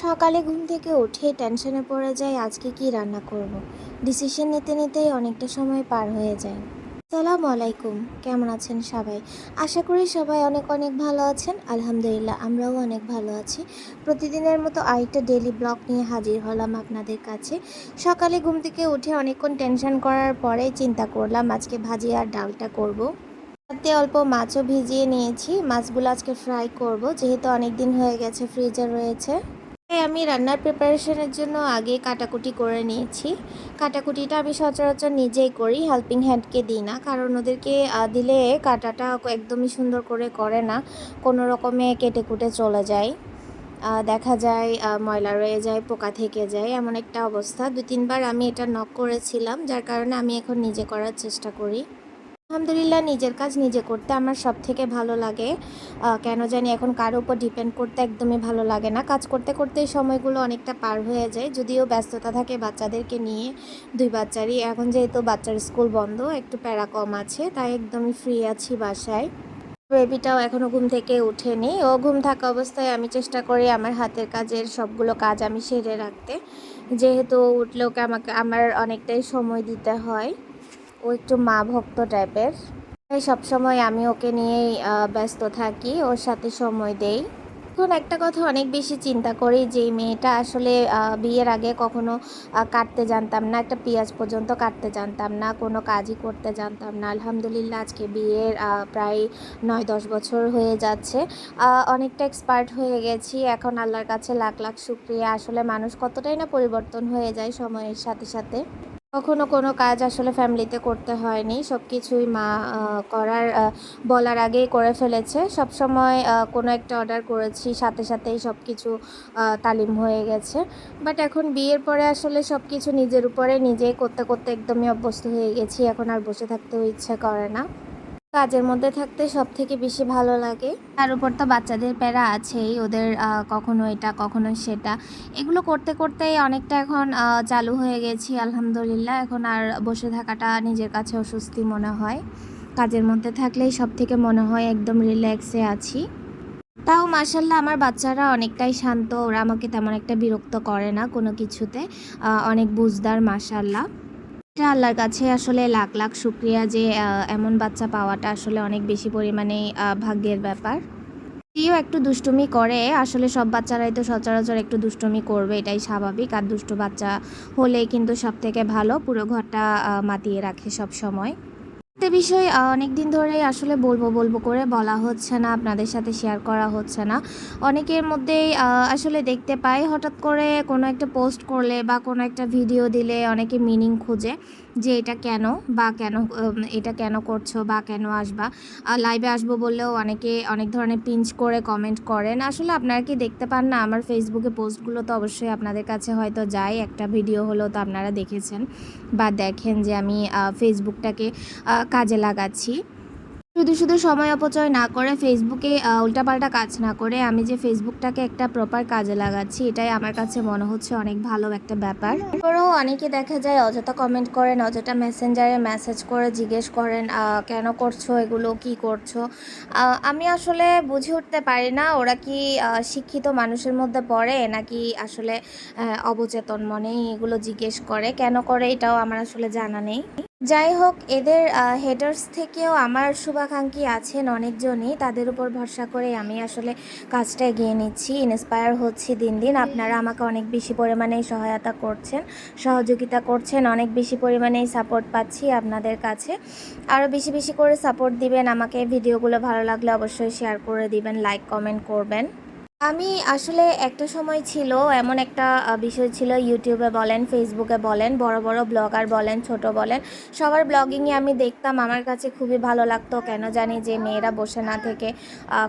সকালে ঘুম থেকে উঠে টেনশনে পড়ে যায় আজকে কি রান্না করব। ডিসিশন নিতে নিতেই অনেকটা সময় পার হয়ে যায়। সালাম আলাইকুম, কেমন আছেন সবাই? আশা করি সবাই অনেক অনেক ভালো আছেন। আলহামদুলিল্লাহ, আমরাও অনেক ভালো আছি। প্রতিদিনের মতো আরেকটা ডেলি ব্লগ নিয়ে হাজির হলাম আপনাদের কাছে। সকালে ঘুম থেকে উঠে অনেকক্ষণ টেনশন করার পরে চিন্তা করলাম, আজকে ভাজি আর ডালটা করব। সাথে অল্প মাছও ভিজিয়ে নিয়েছি। মাছগুলো আজকে ফ্রাই করব, যেহেতু অনেক দিন হয়ে গেছে ফ্রিজে রয়েছে। আমি রান্নার প্রিপারেশনের জন্য আগে কাটাকুটি করে নিয়েছি। কাটাকুটিটা আমি সচরাচর নিজেই করি হেল্পিং হ্যান্ডকে দিই না। কারণ ওদেরকে দিলে কাটাটা একদমই সুন্দর করে করে না, কোনো রকমে কেটে কুটে চলে যায়। দেখা যায় ময়লা রয়ে যায়, পোকা থেকে যায়, এমন একটা অবস্থা। দু তিনবার আমি এটা নক করেছিলাম, যার কারণে আমি এখন নিজে করার চেষ্টা করি। আলহামদুলিল্লাহ, নিজের কাজ নিজে করতে আমার সব থেকে ভালো লাগে। কেন জানি এখন কারও উপর ডিপেন্ড করতে একদমই ভালো লাগে না। কাজ করতে করতে সময়গুলো অনেকটা পার হয়ে যায়, যদিও ব্যস্ততা থাকে বাচ্চাদেরকে নিয়ে, দুই বাচ্চারই। এখন যেহেতু বাচ্চার স্কুল বন্ধ, একটু প্যারা কম আছে, তাই একদমই ফ্রি আছি বাসায়। বেবিটাও এখনও ঘুম থেকে ওঠেনি। ও ঘুম থাকা অবস্থায় আমি চেষ্টা করি আমার হাতের কাজের সবগুলো কাজ আমি সেরে রাখতে। যেহেতু উঠলে ওকে আমাকে, আমার অনেকটাই সময় দিতে হয়। ও একটু মা ভক্ত টাইপের। সবসময় আমি ওকে নিয়েই ব্যস্ত থাকি, ওর সাথে সময় দেই। এখন একটা কথা অনেক বেশি চিন্তা করি যে মেয়েটা আসলে বিয়ের আগে কখনো কাটতে জানতাম না, একটা পেঁয়াজ পর্যন্ত কাটতে জানতাম না, কোনো কাজই করতে জানতাম না। আলহামদুলিল্লাহ, আজকে বিয়ের প্রায় নয়, দশ বছর হয়ে যাচ্ছে। অনেকটা এক্সপার্ট হয়ে গেছি। এখন আল্লাহর কাছে লাখ লাখ শুক্রিয়া। আসলে মানুষ কতটাই না পরিবর্তন হয়ে যায় সময়ের সাথে সাথে। কখনো কোনো কাজ আসলে ফ্যামিলিতে করতে হয়নি। সব কিছুই মা করার বলার আগেই করে ফেলেছে। সব সময় কোনো একটা অর্ডার করেছি, সাথে সাথেই সব কিছু তালিম হয়ে গেছে। বাট এখন বিয়ের পরে আসলে সব কিছু নিজের উপরে, নিজেই করতে করতে একদমই অভ্যস্ত হয়ে গেছি। এখন আর বসে থাকতেও ইচ্ছে করে না। কাজের মধ্যে থাকতে সব থেকে বেশি ভালো লাগে। তার উপর তো বাচ্চাদের প্যারা আছেই, ওদের কখনো এটা, কখনো সেটা। এগুলো করতে করতেই অনেকটা এখন চালু হয়ে গেছি, আলহামদুলিল্লাহ। এখন আর বসে থাকাটা নিজের কাছে অস্বস্তি মনে হয়। কাজের মধ্যে থাকলেই সব থেকে মনে হয় একদম রিল্যাক্সে আছি। তাও মার্শাল্লাহ আমার বাচ্চারা অনেকটাই শান্ত, ওরা আমাকে তেমন একটা বিরক্ত করে না কোনো কিছুতে। অনেক বুঝদার মার্শাল্লাহ এটা আল্লাহর কাছে আসলে লাখ লাখ শুক্রিয়া যে এমন বাচ্চা পাওয়াটা আসলে অনেক বেশি পরিমাণে ভাগ্যের ব্যাপার। কেউ একটু দুষ্টুমি করে, আসলে সব বাচ্চারাই তো সচরাচর একটু দুষ্টুমি করবে, এটাই স্বাভাবিক। আর দুষ্টু বাচ্চা হলে কিন্তু সব থেকে ভালো, পুরো ঘরটা মাতিয়ে রাখে সব সময় একটা বিষয় অনেক দিন ধরেই আসলে বলব বলব করে বলা হচ্ছে না, আপনাদের সাথে শেয়ার করা হচ্ছে না। অনেকের মধ্যেই আসলে দেখতে পাই, হঠাৎ করে কোনো একটা পোস্ট করলে বা কোনো একটা ভিডিও দিলে অনেকে মিনিং খুঁজে যে এটা কেন বা কেন এটা কেন করছ বা কেন আসবা। লাইভে আসব বললেও অনেকে অনেক ধরনের পিঞ্চ করে কমেন্ট করেন। আসলে আপনারা কি দেখতে পান না? আমার ফেসবুকে পোস্টগুলো তো অবশ্যই আপনাদের কাছে হয়তো যায়। একটা ভিডিও হলেও তো আপনারা দেখেছেন বা দেখেন যে আমি ফেসবুকটাকে কাজে লাগাচ্ছি। শুধু শুধু সময় অপচয় না করে ফেসবুকে উল্টাপাল্টা কাজ না করে আমি যে ফেসবুকটাকে একটা প্রপার কাজে লাগাচ্ছি, এটাই আমার কাছে মনে হচ্ছে অনেক ভালো একটা ব্যাপার। তারপরেও অনেকে দেখা যায় অযথা কমেন্ট করেন, অযথা মেসেঞ্জারে মেসেজ করে জিজ্ঞেস করেন কেন করছ এগুলো, কি করছ? আমি আসলে বুঝে উঠতে পারি না, ওরা কি শিক্ষিত মানুষের মধ্যে পড়ে নাকি আসলে অবচেতন মনেই এগুলো জিজ্ঞেস করে, কেন করে এটাও আমার আসলে জানা নেই। যাই হোক, এদের হেডার্স থেকেও আমার শুভাকাঙ্ক্ষী আছেন অনেকজনই। তাদের উপর ভরসা করে আমি আসলে কাজটা এগিয়ে নিচ্ছি ইন্সপায়ার হচ্ছি দিন দিন। আপনারা আমাকে অনেক বেশি পরিমাণে সহায়তা করছেন, সহযোগিতা করছেন, অনেক বেশি পরিমাণে সাপোর্ট পাচ্ছি আপনাদের কাছে। আরও বেশি বেশি করে সাপোর্ট দিবেন, আমাকে ভিডিওগুলো ভালো লাগলে অবশ্যই শেয়ার করে দিবেন লাইক কমেন্ট করবেন। আমি আসলে একটা সময় ছিল, এমন একটা বিষয় ছিল ইউটিউবে বলেন ফেসবুকে বলেন, বড় বড় ব্লগার বলেন, ছোট বলেন, সবার ব্লগিংয়ে আমি দেখতাম। আমার কাছে খুবই ভালো লাগতো, কেন জানি যে মেয়েরা বসে না থেকে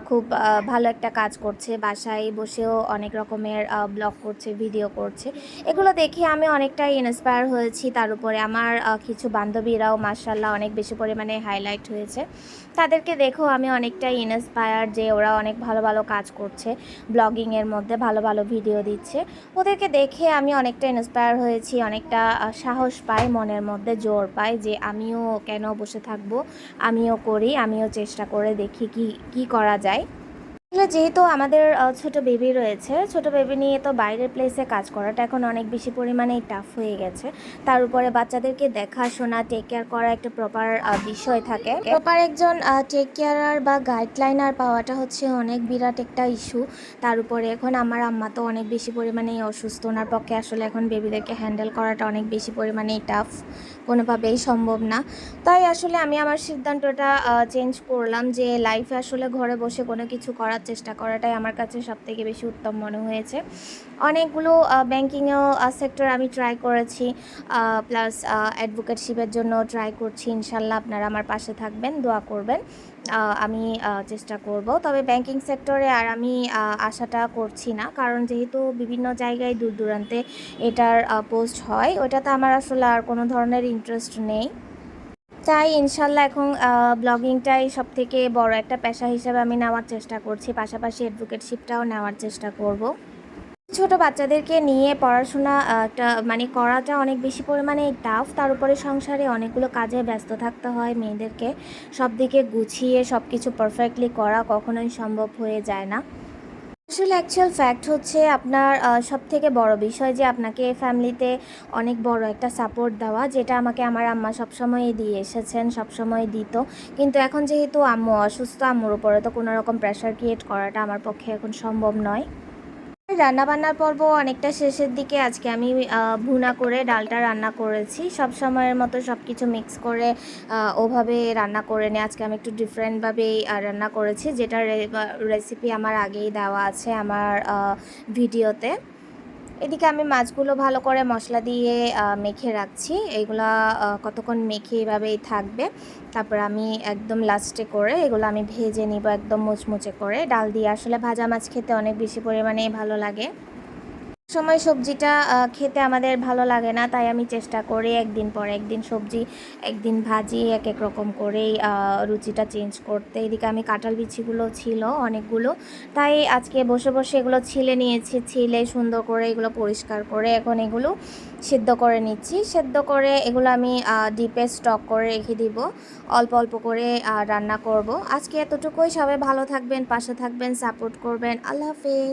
খুব ভালো একটা কাজ করছে, বাসায় বসেও অনেক রকমের ব্লগ করছে ভিডিও করছে। এগুলো দেখে আমি অনেকটাই ইন্সপায়ার হয়েছি। তার উপরে আমার কিছু বান্ধবীরাও মার্শাল্লাহ অনেক বেশি পরিমাণে হাইলাইট হয়েছে। তাদেরকে দেখো আমি অনেকটাই ইন্সপায়ার যে ওরা অনেক ভালো ভালো কাজ করছে। ব্লগিংয়ের মধ্যে ভালো ভালো ভিডিও দিচ্ছে। ওদেরকে দেখে আমি অনেকটা ইন্সপায়ার হয়েছি, অনেকটা সাহস পাই, মনের মধ্যে জোর পাই যে আমিও কেন বসে থাকব, আমিও করি, আমিও চেষ্টা করে দেখি কি কি করা যায়। যেহেতু আমাদের ছোট বেবি রয়েছে, ছোট বেবি নিয়ে তো বাইরের প্লেসে কাজ করাটা এখন অনেক বেশি পরিমাণেই টাফ হয়ে গেছে। তার উপরে বাচ্চাদেরকে দেখাশোনা টেক কেয়ার করা একটা প্রপার বিষয় থাকে। প্রপার একজন টেক কেয়ারার বা গাইডলাইনার পাওয়াটা হচ্ছে অনেক বিরাট একটা ইস্যু তার উপরে এখন আমার আম্মা তো অনেক বেশি পরিমাণেই অসুস্থ। ওনার পক্ষে আসলে এখন বেবিদেরকে হ্যান্ডেল করাটা অনেক বেশি পরিমাণেই টাফ কোনোভাবেই সম্ভব না। তাই আসলে আমি আমার সিদ্ধান্তটা চেঞ্জ করলাম যে লাইফে আসলে ঘরে বসে কোনো কিছু করার চেষ্টা করাটাই আমার কাছে সবথেকে বেশি উত্তম মনে হয়েছে। অনেকগুলো ব্যাঙ্কিংয়েও সেক্টর আমি ট্রাই করেছি। প্লাস অ্যাডভোকেটশিপের জন্য ট্রাই করছি। ইনশাল্লাহ আপনারা আমার পাশে থাকবেন, দোয়া করবেন। আমি চেষ্টা করব। তবে ব্যাংকিং সেক্টরে আর আমি আশাটা করছি না। কারণ যেহেতু বিভিন্ন জায়গায় দূর দূরান্তে এটার পোস্ট হয়, ওটাতে আমার আসলে আর কোনো ধরনের ইন্টারেস্ট নেই। তাই ইনশাল্লাহ এখন ব্লগিংটাই সব থেকে বড় একটা পেশা হিসেবে আমি নেওয়ার চেষ্টা করছি। পাশাপাশি অ্যাডভোকেটশিপটাও নেওয়ার চেষ্টা করব। ছোট বাচ্চাদেরকে নিয়ে পড়াশোনা একটা মানে করাটা অনেক বেশি পরিমাণে টাফ তার উপরে সংসারে অনেকগুলো কাজে ব্যস্ত থাকতে হয় মেয়েদেরকে। সব দিকে গুছিয়ে সব কিছু পারফেক্টলি করা কখনোই সম্ভব হয়ে যায় না। আসলে অ্যাকচুয়াল ফ্যাক্ট হচ্ছে আপনার সব থেকে বড় বিষয় যে আপনাকে ফ্যামিলিতে অনেক বড় একটা সাপোর্ট দেওয়া, যেটা আমাকে আমার আম্মা সবসময় দিয়ে এসেছেন, সবসময় দিত। কিন্তু এখন যেহেতু আম্মু অসুস্থ, আম্মুর উপরে তো কোনো রকম প্রেশার ক্রিয়েট করাটা আমার পক্ষে এখন সম্ভব নয়। রান্নাবান্নার পর্ব অনেকটা শেষের দিকে। আজকে আমি ভুনা করে ডালটা রান্না করেছি। সব সময়ের মতো সব কিছু মিক্স করে ওভাবে রান্না করে নিয়ে আজকে আমি একটু ডিফারেন্টভাবেই রান্না করেছি। যেটা রেসিপি আমার আগেই দেওয়া আছে আমার ভিডিওতে এদিকে আমি মাছগুলো ভালো করে মশলা দিয়ে মেখে রাখছি। এগুলা কতক্ষণ মেখে এভাবেই থাকবে। তারপর আমি একদম লাস্টে করে এগুলো আমি ভেজে নিব একদম মুচমুচে করে। ডাল দিয়ে আসলে ভাজা মাছ খেতে অনেক বেশি পরিমাণে ভালো লাগে। সময় সবজিটা খেতে আমাদের ভালো লাগে না, তাই আমি চেষ্টা করি একদিন পর একদিন সবজি, একদিন ভাজি, এক এক রকম করেই রুচিটা চেঞ্জ করতে। এদিকে আমি কাঁঠাল বিছিগুলো ছিল অনেকগুলো, তাই আজকে বসে বসে এগুলো ছিলে নিয়েছি, ছিলে সুন্দর করে এগুলো পরিষ্কার করে এখন এগুলো সেদ্ধ করে নিচ্ছি। সেদ্ধ করে এগুলো আমি ডিপে স্টক করে রেখে দিব, অল্প অল্প করে রান্না করব। আজকে এতটুকুই, সবাই ভালো থাকবেন, পাশে থাকবেন সাপোর্ট করবেন। আল্লাহ হাফেজ।